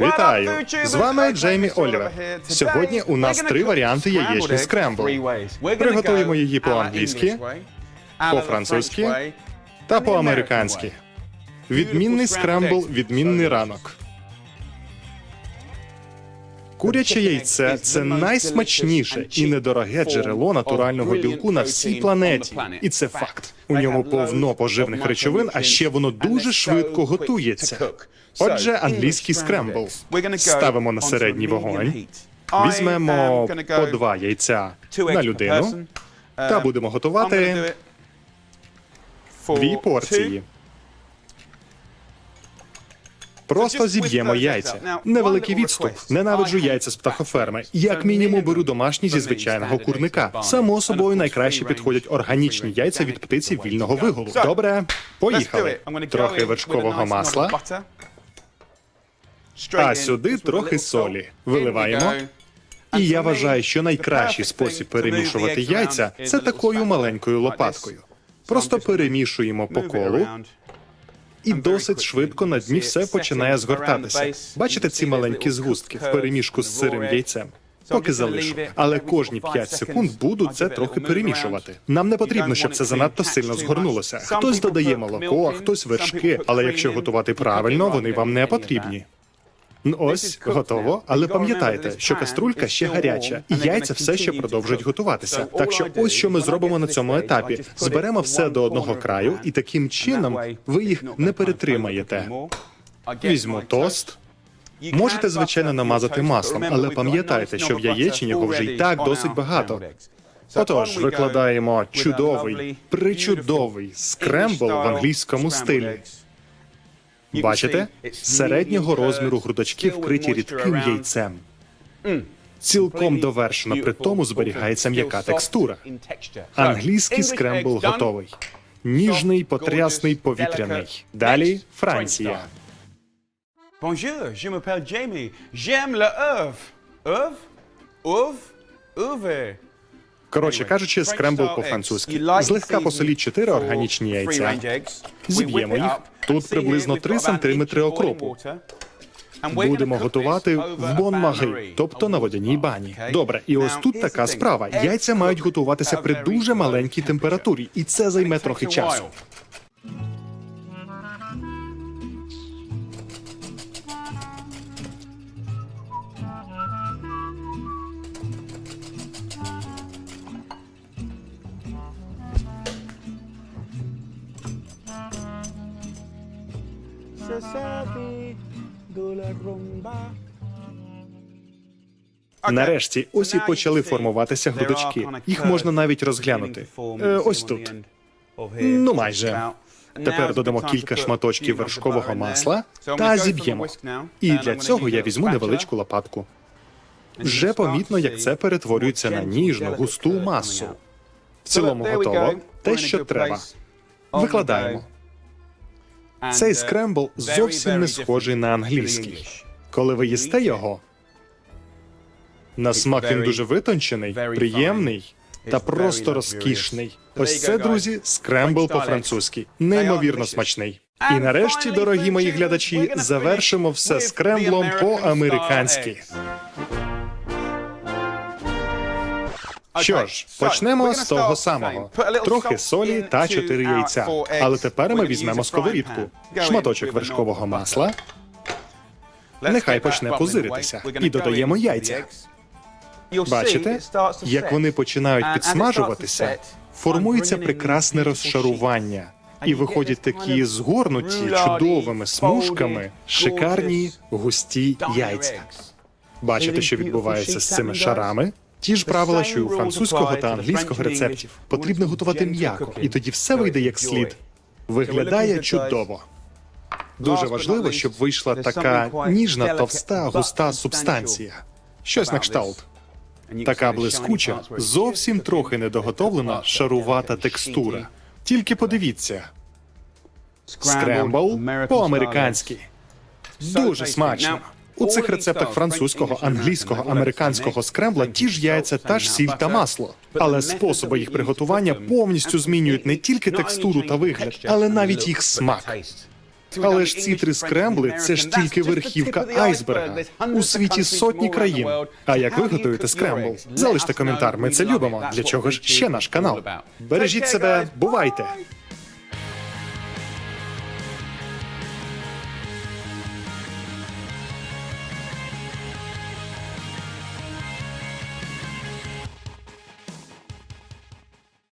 Вітаю! З вами Джеймі Олівер. Сьогодні у нас три варіанти яєчні скрембл. Приготуємо її по-англійськи, по-французьки та по-американськи. Відмінний скрембл, відмінний ранок. Куряче яйце це найсмачніше і недороге джерело натурального білку на всій планеті. І це факт. У ньому повно поживних речовин, а ще воно дуже швидко готується. Отже, англійський скрембл. Ставимо на середній вогонь. Візьмемо по два яйця на людину та будемо готувати дві порції. Просто зіб'ємо яйця. Невеликий відступ. Ненавиджу яйця з птахоферми. Як мінімум беру домашні зі звичайного курника. Само собою найкраще підходять органічні яйця від птиці вільного вигулу. Добре, поїхали. Трохи вершкового масла, а сюди трохи солі. Виливаємо. І я вважаю, що найкращий спосіб перемішувати яйця це такою маленькою лопаткою. Просто перемішуємо по колу, і досить швидко на дні все починає згортатися. Бачите ці маленькі згустки в перемішку з сирим яйцем? Поки залишу, але кожні 5 секунд буду це трохи перемішувати. Нам не потрібно, щоб це занадто сильно згорнулося. Хтось додає молоко, а хтось вершки, але якщо готувати правильно, вони вам не потрібні. Ось готово, але пам'ятайте, що каструлька ще гаряча, і яйця все ще продовжують готуватися. Так що, ось що ми зробимо на цьому етапі: зберемо все до одного краю, і таким чином ви їх не перетримаєте. Візьму тост. Можете звичайно намазати маслом, але пам'ятайте, що в яєчні його вже й так досить багато. Отож, викладаємо чудовий, причудовий скрембл в англійському стилі. Бачите, середнього розміру грудочки вкриті рідким яйцем. Цілком довершено, при тому зберігається м'яка текстура. Англійський скрембл готовий. Ніжний, потрясний, повітряний. Далі Франція. Bonjour, je m'appelle Jamie. J'aime le œuf. œuf? œuf? œuf. Коротше кажучи, скрембл по-французьки. Злегка посоліть 4 органічні яйця. Зіб'ємо їх. Тут приблизно 3 сантиметри окропу. Будемо готувати в бон-маги, тобто на водяній бані. Добре, і ось тут така справа. Яйця мають готуватися при дуже маленькій температурі, і це займе трохи часу. Нарешті, ось і почали формуватися грудочки. Їх можна навіть розглянути. Е, ось тут. Ну, майже. Тепер додамо кілька шматочків вершкового масла та зіб'ємо. І для цього я візьму невеличку лопатку. Вже помітно, як це перетворюється на ніжну, густу масу. В цілому готово. Те, що треба. Викладаємо. Цей скрембл зовсім не схожий на англійський. Коли ви їсте його, на смак він дуже витончений, приємний та просто розкішний. Ось це, друзі, скрембл по-французьки. Неймовірно смачний. І нарешті, дорогі мої глядачі, завершимо все скремблом по-американськи. Що ж, почнемо з того самого: трохи солі та чотири яйця. Але тепер ми візьмемо сковорідку, шматочок вершкового масла. Нехай почне пузиритися. І додаємо яйця. Бачите, як вони починають підсмажуватися, формується прекрасне розшарування. І виходять такі згорнуті чудовими смужками, шикарні густі яйця. Бачите, що відбувається з цими шарами? Ті ж правила, що й у французького та англійського рецептів. Потрібно готувати м'яко, і тоді все вийде як слід. Виглядає чудово. Дуже важливо, щоб вийшла така ніжна, товста, густа субстанція. Щось на кшталт. Така блискуча, зовсім трохи недоготовлена шарувата текстура. Тільки подивіться. Скрембл по-американськи. Дуже смачно. У цих рецептах французького, англійського, американського скрембла ті ж яйця, та ж сіль та масло. Але способи їх приготування повністю змінюють не тільки текстуру та вигляд, але навіть їх смак. Але ж ці три скрембли це ж тільки верхівка айсберга. У світі сотні країн. А як ви готуєте скрембл? Залиште коментар, ми це любимо. Для чого ж ще наш канал? Бережіть себе, бувайте!